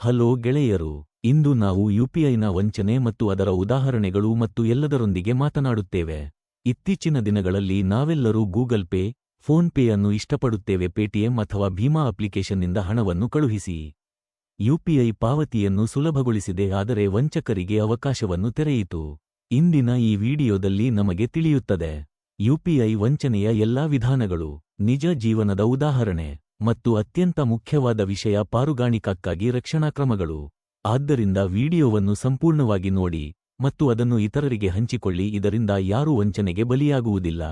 Hello ಗೆಳೆಯರು, ಇಂದು ನಾವು ಯುಪಿಐನ ವಂಚನೆ ಮತ್ತು ಅದರ ಉದಾಹರಣೆಗಳು ಮತ್ತು ಎಲ್ಲದರೊಂದಿಗೆ ಮಾತನಾಡುತ್ತೇವೆ. ಇತ್ತೀಚಿನ ದಿನಗಳಲ್ಲಿ ನಾವೆಲ್ಲರೂ ಗೂಗಲ್ ಪೇ, ಫೋನ್ ಪೇ ಅನ್ನು ಇಷ್ಟಪಡುತ್ತೇವೆ. ಪೇಟಿಎಂ ಅಥವಾ ಭೀಮಾ ಅಪ್ಲಿಕೇಶನ್ನಿಂದ ಹಣವನ್ನು ಕಳುಹಿಸಿ. ಯುಪಿಐ ಪಾವತಿಯನ್ನು ಸುಲಭಗೊಳಿಸಿದೆ, ಆದರೆ ವಂಚಕರಿಗೆ ಅವಕಾಶವನ್ನು ತೆರೆಯಿತು. ಇಂದಿನ ಈ ವಿಡಿಯೋದಲ್ಲಿ ನಮಗೆ ತಿಳಿಯುತ್ತದೆ. ಯುಪಿಐ ವಂಚನೆಯ ಎಲ್ಲಾ ವಿಧಾನಗಳು, ನಿಜ ಜೀವನದ ಉದಾಹರಣೆ. ಮತ್ತು ಅತ್ಯಂತ ಮುಖ್ಯವಾದ ವಿಷಯ ಪಾರುಗಾಣಿಕಕ್ಕಾಗಿ ರಕ್ಷಣಾ ಕ್ರಮಗಳು. ಆದ್ದರಿಂದ ವಿಡಿಯೋವನ್ನು ಸಂಪೂರ್ಣವಾಗಿ ನೋಡಿ ಮತ್ತು ಅದನ್ನು ಇತರರಿಗೆ ಹಂಚಿಕೊಳ್ಳಿ, ಇದರಿಂದ ಯಾರೂ ವಂಚನೆಗೆ ಬಲಿಯಾಗುವುದಿಲ್ಲ.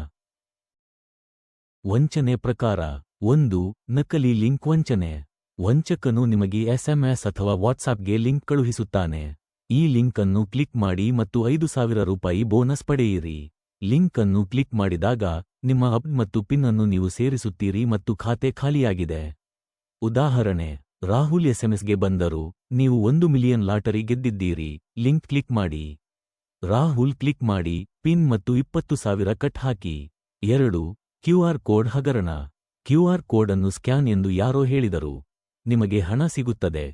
ವಂಚನೆ ಪ್ರಕಾರ, ಒಂದು, ನಕಲಿ ಲಿಂಕ್ ವಂಚನೆ. ವಂಚಕನು ನಿಮಗೆ ಎಸ್ಎಂಎಸ್ ಅಥವಾ ವಾಟ್ಸಾಪ್ಗೆ ಲಿಂಕ್ ಕಳುಹಿಸುತ್ತಾನೆ. ಈ ಲಿಂಕ್ ಅನ್ನು ಕ್ಲಿಕ್ ಮಾಡಿ ಮತ್ತು ಐದು ಸಾವಿರ ರೂಪಾಯಿ ಬೋನಸ್ ಪಡೆಯಿರಿ. ಲಿಂಕ್ ಅನ್ನು ಕ್ಲಿಕ್ ಮಾಡಿದಾಗ ನಿಮ್ಮ ಅಪ್ ಮತ್ತು ಪಿನ್ ಅನ್ನು ನೀವು ಸೇರಿಸುತ್ತೀರಿ ಮತ್ತು ಖಾತೆ ಖಾಲಿಯಾಗಿದೆ. ಉದಾಹರಣೆ, ರಾಹುಲ್ ಎಸ್ಎಂಎಸ್ಗೆ ಬಂದರು, ನೀವು ಒಂದು ಮಿಲಿಯನ್ ಲಾಟರಿ ಗೆದ್ದಿದ್ದೀರಿ, ಲಿಂಕ್ ಕ್ಲಿಕ್ ಮಾಡಿ. ರಾಹುಲ್ ಕ್ಲಿಕ್ ಮಾಡಿ, ಪಿನ್ ಮತ್ತು ಇಪ್ಪತ್ತು ಸಾವಿರ ಕಟ್ ಹಾಕಿ. ಎರಡು ಕ್ಯೂಆರ್ ಕೋಡ್ ಹಗರಣ. ಕ್ಯೂಆರ್ ಕೋಡ್ ಅನ್ನು ಸ್ಕ್ಯಾನ್ ಎಂದು ಯಾರೋ ಹೇಳಿದರು. ನಿಮಗೆ ಹಣ ಸಿಗುತ್ತದೆ.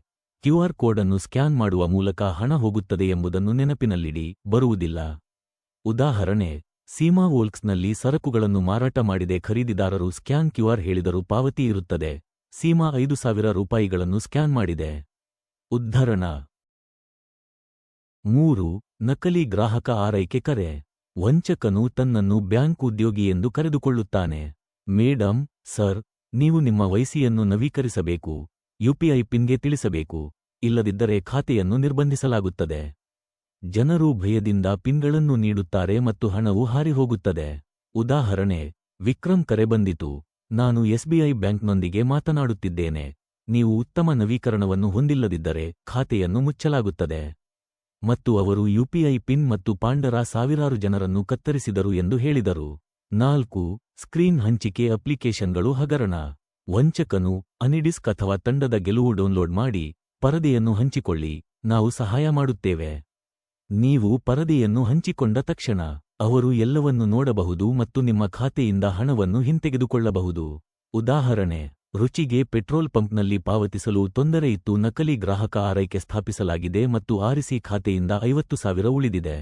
ಕ್ಯೂಆರ್ ಕೋಡ್ ಅನ್ನು ಸ್ಕ್ಯಾನ್ ಮಾಡುವ ಮೂಲಕ ಹಣ ಹೋಗುತ್ತದೆ ಎಂಬುದನ್ನು ನೆನಪಿನಲ್ಲಿಡಿ, ಬರುವುದಿಲ್ಲ. ಉದಾಹರಣೆ ಸೀಮಾ ವೋಲ್ಕ್ಸ್ನಲ್ಲಿ ಸರಕುಗಳನ್ನು ಮಾರಾಟ ಮಾಡಿದೆ ಖರೀದಿದಾರರು ಸ್ಕ್ಯಾನ್ ಕ್ಯೂಆರ್ ಹೇಳಿದರು ಪಾವತಿ ಇರುತ್ತದೆ. ಸೀಮಾ ಐದು ಸಾವಿರ ರೂಪಾಯಿಗಳನ್ನು ಸ್ಕ್ಯಾನ್ ಮಾಡಿದೆ. ಉದ್ಧರಣ. ಮೂರು, ನಕಲಿ ಗ್ರಾಹಕ ಆರೈಕೆ ಕರೆ. ವಂಚಕನು ತನ್ನನ್ನು ಬ್ಯಾಂಕ್ ಉದ್ಯೋಗಿ ಎಂದು ಕರೆದುಕೊಳ್ಳುತ್ತಾನೆ. ಮೇಡಮ್ ಸರ್, ನೀವು ನಿಮ್ಮ ವಯಸ್ಸಿಯನ್ನು ನವೀಕರಿಸಬೇಕು. ಯುಪಿಐ ಪಿನ್ಗೆ ತಿಳಿಸಬೇಕು. ಇಲ್ಲದಿದ್ದರೆ ಖಾತೆಯನ್ನು ನಿರ್ಬಂಧಿಸಲಾಗುತ್ತದೆ. ಜನರು ಭಯದಿಂದ ಪಿನ್ಗಳನ್ನು ನೀಡುತ್ತಾರೆ ಮತ್ತು ಹಣವು ಹಾರಿಹೋಗುತ್ತದೆ. ಉದಾಹರಣೆ, ವಿಕ್ರಮ್ ಕರೆ ಬಂದಿತು. ನಾನು ಎಸ್ಬಿಐ ಬ್ಯಾಂಕ್ನೊಂದಿಗೆ ಮಾತನಾಡುತ್ತಿದ್ದೇನೆ. ನೀವು ಉತ್ತಮ ನವೀಕರಣವನ್ನು ಹೊಂದಿಲ್ಲದಿದ್ದರೆ ಖಾತೆಯನ್ನು ಮುಚ್ಚಲಾಗುತ್ತದೆ. ಮತ್ತು ಅವರು ಯುಪಿಐ ಪಿನ್ ಮತ್ತು ಪಾಂಡರ ಸಾವಿರಾರು ಜನರನ್ನು ಕತ್ತರಿಸಿದರು ಎಂದು ಹೇಳಿದರು. ನಾಲ್ಕು, ಸ್ಕ್ರೀನ್ ಹಂಚಿಕೆ ಅಪ್ಲಿಕೇಶನ್ಗಳು ಹಗರಣ. ವಂಚಕನು, ಅನಿಡಿಸ್ಕ್ ಅಥವಾ ತಂಡದ ಗೆಲುವು ಡೌನ್ಲೋಡ್ ಮಾಡಿ, ಪರದೆಯನ್ನು ಹಂಚಿಕೊಳ್ಳಿ, ನಾವು ಸಹಾಯ ಮಾಡುತ್ತೇವೆ. ನೀವು ಪರದೆಯನ್ನು ಹಂಚಿಕೊಂಡ ತಕ್ಷಣ ಅವರು ಎಲ್ಲವನ್ನು ನೋಡಬಹುದು ಮತ್ತು ನಿಮ್ಮ ಖಾತೆಯಿಂದ ಹಣವನ್ನು ಹಿಂತೆಗೆದುಕೊಳ್ಳಬಹುದು. ಉದಾಹರಣೆ, ರುಚಿಗೆ ಪೆಟ್ರೋಲ್ ಪಂಪ್ನಲ್ಲಿ ಪಾವತಿಸಲು ತೊಂದರೆಯಿತ್ತು ನಕಲಿ ಗ್ರಾಹಕ ಆರೈಕೆ ಸ್ಥಾಪಿಸಲಾಗಿದೆ ಮತ್ತು ಆರಿಸಿ ಖಾತೆಯಿಂದ ಐವತ್ತು ಸಾವಿರ ಉಳಿದಿದೆ.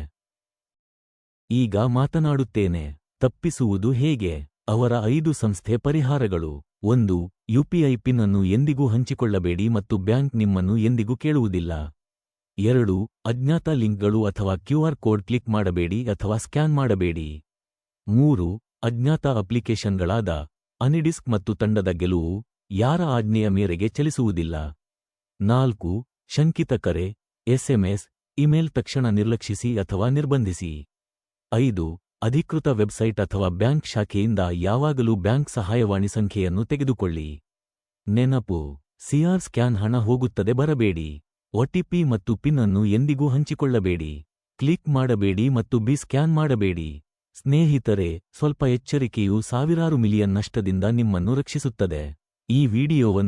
ಈಗ ಮಾತನಾಡುತ್ತೇನೆ, ತಪ್ಪಿಸುವುದು ಹೇಗೆ? ಅವರ ಐದು ಸಂಸ್ಥೆ ಪರಿಹಾರಗಳು. ಒಂದು ಯುಪಿಐ ಪಿನ್ ಅನ್ನು ಎಂದಿಗೂ ಹಂಚಿಕೊಳ್ಳಬೇಡಿ ಮತ್ತು ಬ್ಯಾಂಕ್ ನಿಮ್ಮನ್ನು ಎಂದಿಗೂ ಕೇಳುವುದಿಲ್ಲ. ಎರಡು ಅಜ್ಞಾತ ಲಿಂಕ್ಗಳು ಅಥವಾ ಕ್ಯೂಆರ್ ಕೋಡ್ ಕ್ಲಿಕ್ ಮಾಡಬೇಡಿ ಅಥವಾ ಸ್ಕ್ಯಾನ್ ಮಾಡಬೇಡಿ. ಮೂರು ಅಜ್ಞಾತ ಅಪ್ಲಿಕೇಶನ್ಗಳಾದ ಅನಿಡಿಸ್ಕ್ ಮತ್ತು ತಂಡದ ಗೆಲುವು ಯಾರ ಆಜ್ಞೆಯ ಮೇರೆಗೆ ಚಲಿಸುವುದಿಲ್ಲ. ನಾಲ್ಕು ಶಂಕಿತ ಕರೆ, ಎಸ್ಎಂಎಸ್, ಇಮೇಲ್ ತಕ್ಷಣ ನಿರ್ಲಕ್ಷಿಸಿ ಅಥವಾ ನಿರ್ಬಂಧಿಸಿ. ಐದು ಅಧಿಕೃತ ವೆಬ್ಸೈಟ್ ಅಥವಾ ಬ್ಯಾಂಕ್ ಶಾಖೆಯಿಂದ ಯಾವಾಗಲೂ ಬ್ಯಾಂಕ್ ಸಹಾಯವಾಣಿ ಸಂಖ್ಯೆಯನ್ನು ತೆಗೆದುಕೊಳ್ಳಿ. ನೆನಪು, ಸಿಆರ್ ಸ್ಕ್ಯಾನ್ ಹಣ ಹೋಗುತ್ತದೆ ಬರಬೇಡಿ. ಒಟಿಪಿ ಮತ್ತು ಪಿನ್ ಅನ್ನು ಎಂದಿಗೂ ಹಂಚಿಕೊಳ್ಳಬೇಡಿ. ಕ್ಲಿಕ್ ಮಾಡಬೇಡಿ ಮತ್ತು ಬಿ ಸ್ಕ್ಯಾನ್ ಮಾಡಬೇಡಿ. ಸ್ನೇಹಿತರೆ, ಸ್ವಲ್ಪ ಎಚ್ಚರಿಕೆಯು ಸಾವಿರಾರು ಮಿಲಿಯನ್ ನಷ್ಟದಿಂದ ನಿಮ್ಮನ್ನು ರಕ್ಷಿಸುತ್ತದೆ. ಈ ವಿಡಿಯೋವನ್ನು